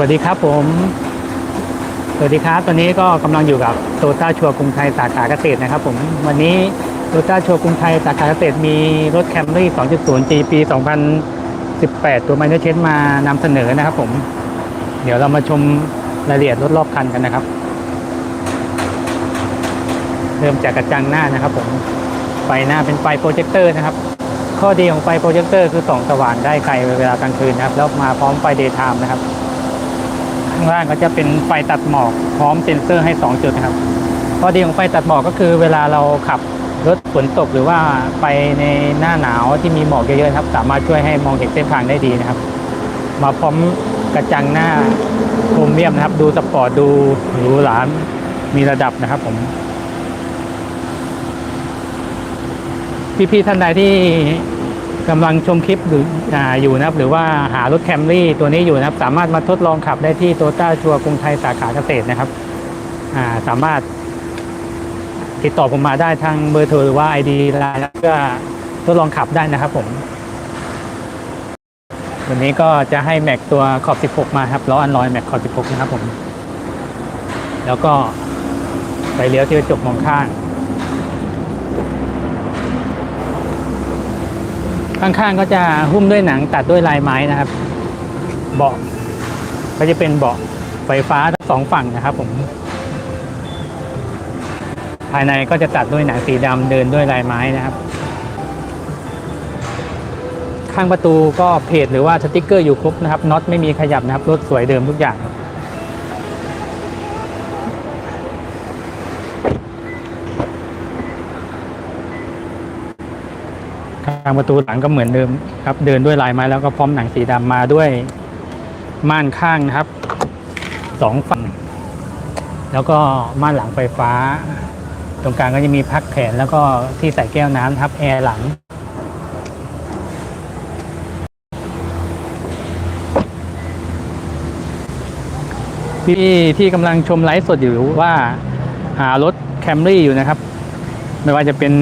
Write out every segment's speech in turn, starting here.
วัสดีครับผม สวัสดีครับ ตอนนี้ก็กำลังอยู่กับโตต้าชัวกรุงไทยสาขาเกษตรนะครับ ผม วันนี้โตต้าชัวกรุงไทยสาขาเกษตรมีรถแคมรี่2.0 G ปี 2018 ตัวไมเนอร์เชนมานำเสนอนะครับ ผม เดี๋ยวเรามาชมรายละเอียดรถรอบคันกันนะครับ เริ่มจากกระจังหน้านะครับ ผม ไฟหน้าเป็นไฟโปรเจคเตอร์นะครับ ข้อดีของไฟโปรเจคเตอร์คือส่องสว่างได้ไกลเวลากลางคืนนะครับ แล้วมาพร้อมไฟเดย์ไทม์นะครับ ข้างล่างก็จะเป็นไฟตัดหมอกพร้อมเซ็นเซอร์ให้ 2 จุดนะครับข้อดีของไฟตัดหมอกก็คือเวลาเราขับรถฝนตกหรือว่าไปในหน้าหนาวที่มีหมอกเยอะๆครับ สามารถช่วยให้มองเห็นเส้นทางได้ดีนะครับ มาพร้อมกระจังหน้าโครเมียมนะครับ ดูสปอร์ตดูหรูหรามีระดับนะครับผม พี่ๆท่านใดที่ กำลังชมคลิปอออยู่นะครับ หรือว่าหารถแคมรี่ตัวนี้อยู่นะครับ สามารถมาทดลองขับได้ที่โตต้าชัวกรุงไทยสาขาเกษตรนะครับาสามารถติดต่อผมมาได้ทางเบอร์โทรหรือว่า ID ไลน์แล้วก็ทดลองขับได้นะครับผม วันนี้ก็จะให้แม็กตัวขอบ 16 มาครับล้ออันลอยแม็กขอบ 16 นะครับผม แล้วก็ไปเลี้ยวที่กระจกมองข้าง ข้างๆก็จะหุ้มด้วยหนังตัดด้วยลายไม้นะครับ เบาะก็จะเป็นเบาะไฟฟ้าทั้งสองฝั่งนะครับ ผม ภายในก็จะตัดด้วยหนังสีดำเดินด้วยลายไม้นะครับ ข้างประตูก็เพจหรือว่าสติกเกอร์อยู่ครบนะครับน็อตไม่มีขยับนะครับรถสวยเดิมทุกอย่างครับ ทางประตูหลังก็เหมือนเดิมครับ เดินด้วยลายไม้แล้วก็พร้อมหนังสีดำมาด้วยม่านข้างนะครับสองฝั่ง แล้วก็ม่านหลังไฟฟ้า ตรงกลางก็จะมีพักแขนแล้วก็ที่ใส่แก้วน้ำครับแอร์หลังพี่ที่กำลังชมไลฟ์สดอยู่ว่าหารถแคมรี่อยู่นะครับ ไม่ว่าจะเป็น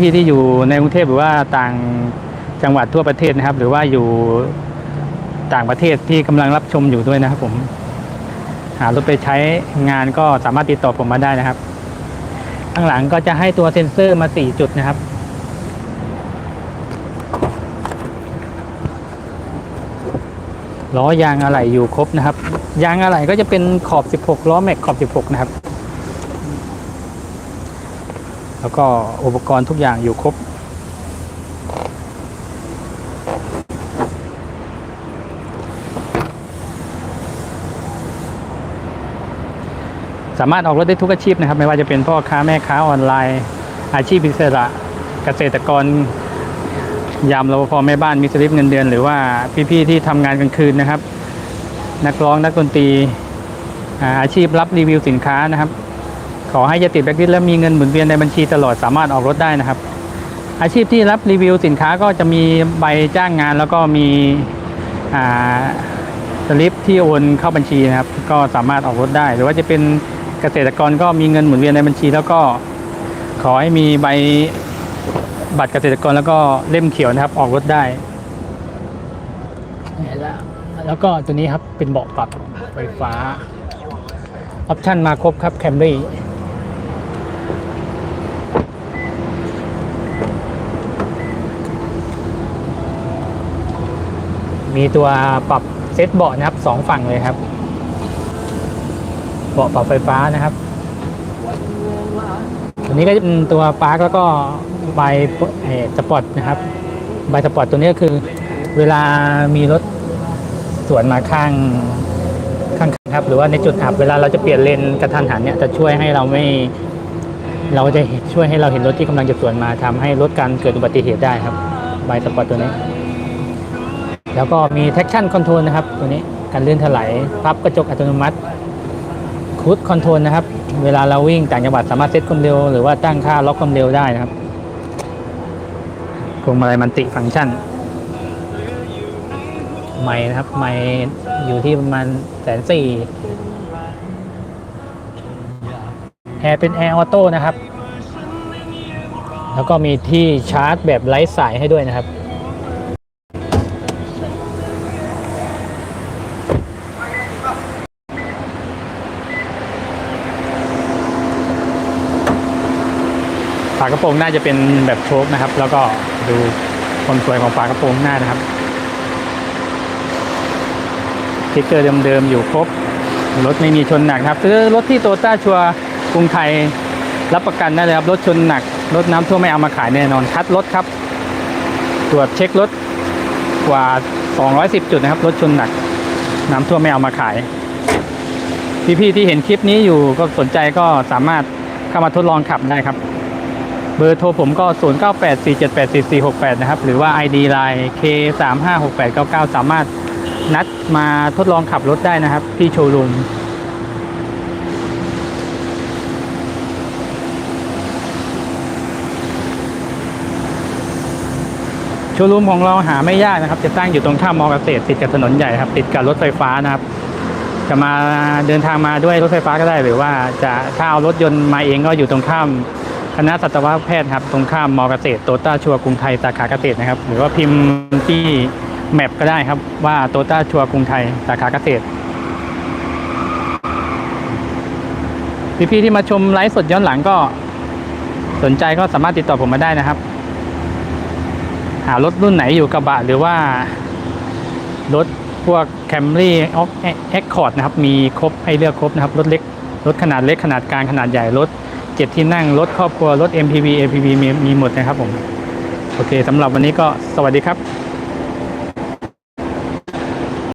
พี่ๆที่อยู่ในกรุงเทพหรือว่าต่างจังหวัดทั่วประเทศนะครับ หรือว่าอยู่ต่างประเทศที่กำลังรับชมอยู่ด้วยนะครับ ผม หารถไปใช้งานก็สามารถติดต่อผมมาได้นะครับ ข้างหลังก็จะให้ตัวเซ็นเซอร์มา4จุดนะครับล้อยางอะไหล่อยู่ครบนะครับ ยางอะไหล่ก็จะเป็นขอบ 16 ล้อแม็กขอบ 16 นะครับ แล้วก็อุปกรณ์ทุกอย่างอยู่ครบ สามารถออกรถได้ทุกอาชีพนะครับ ไม่ว่าจะเป็นพ่อค้าแม่ค้าออนไลน์ อาชีพอิสระเกษตรกรยามรปภแม่บ้านมีสลิปเงินเดือน หรือว่าพี่ๆที่ทำงานกลางคืนนะครับ นักร้องนักดนตรีอ่าอาชีพรับรีวิวสินค้านะครับ ขอให้ยติดแบล็คลิสและมีเงินหมุนเวียนในบัญชีตลอดสามารถออกรถได้นะครับ อาชีพที่รับรีวิวสินค้าก็จะมีใบจ้างงาน แล้วก็มีสลิปที่โอนเข้าบัญชีนะครับ ก็สามารถออกรถได้ หรือว่าจะเป็นเกษตรกรก็มีเงินหมุนเวียนในบัญชี แล้วก็ขอให้มีใบบัตรเกษตรกรแล้วก็เล่มเขียวนะครับ ออกรถได้แล้วแล้วก็ตัวนี้ครับเป็นเบาะปรับไฟฟ้าออปชั่นมาครบครับแคมรี่ มีตัวปรับเซตเบาะนะครับสองฝั่งเลยครับ เบาะปรับไฟฟ้านะครับ ตัวนี้ก็จะเป็นตัวปาร์กแล้วก็ใบเออสปอร์ตนะครับ ใบสปอร์ตตัวนี้ก็คือ เวลามีรถสวนมาข้างข้างครับ หรือว่าในจุดอับเวลาเราจะเปลี่ยนเลนกระทันหันเนี่ยจะช่วยให้เราไม่ เราจะช่วยให้เราเห็นรถที่กำลังจะสวนมาทำให้ลดการเกิดอุบัติเหตุได้ครับ ใบสปอร์ตตัวนี้ แล้วก็มี traction control นะครับ ตัวนี้การเลื่อนถลายพับกระจกอัตโนมัติคูดคอนโทรลนะครับ เวลาเราวิ่งต่างจังหวัดสามารถเซตความเร็วหรือว่าตั้งค่าล็อกความเร็วได้นะครับพวงมาลัยมันติฟังก์ชันไม้นะครับไม้อยู่ที่ประมาณแสนสี่แอร์เป็นแอร์ออโต้นะครับ แล้วก็มีที่ชาร์จแบบไร้สายให้ด้วยนะครับากระโปรงหน้าจะเป็นแบบโชคนะครับ แล้วก็ดูความสวยของฝากระโปรงหน้านะครับสติ๊กเกอร์เดิมๆอยู่ครบ รถไม่มีชนหนักครับซื้อรถที่โตต้าชัวกรุงไทยรับประกันได้เลยครับ รถชนหนัก รถน้ำท่วมไม่เอามาขายแน่นอนคัดรถครับ ตรวจเช็ครถกว่า 210 จุดนะครับ รถชนหนัก น้ำท่วมไม่เอามาขาย พี่ๆที่เห็นคลิปนี้อยู่ก็สนใจก็สามารถเข้ามาทดลองขับได้ครับ เบอร์โทรผมก็ 0984784468 นะครับ หรือว่า ID Line K356899 สามารถนัดมาทดลองขับรถได้นะครับ ที่โชว์รูมโชว์รูมของเราหาไม่ยากนะครับ จะตั้งอยู่ตรงข้ามมอเกษตรติดกับถนนใหญ่ครับ ติดกับรถไฟฟ้านะครับ จะมาเดินทางมาด้วยรถไฟฟ้าก็ได้ หรือว่าจะถ้าเอารถยนต์มาเองก็อยู่ตรงข้าม คณะสัตวแพทย์ครับตรงข้ามมอเกษตรโตต้าชัวกรุงไทยสาขาเกษตรนะครับ หรือว่าพิมพ์ที่แมปก็ได้ครับว่าโตต้าชัวกรุงไทยสาขาเกษตรพี่ๆที่มาชมไลฟ์สดย้อนหลังก็สนใจก็สามารถติดต่อผมมาได้นะครับ หารถรุ่นไหนอยู่กระบะหรือว่ารถพวกแคมรี่ออกแอคคอร์ดนะครับ มีครบให้เลือกครบนะครับ รถเล็ก รถขนาดเล็กขนาดกลางขนาดใหญ่ รถ เจ็ดที่นั่ง รถครอบครัว รถ MPV APV มีมีหมดนะครับผม โอเคสำหรับวันนี้ก็สวัสดีครับ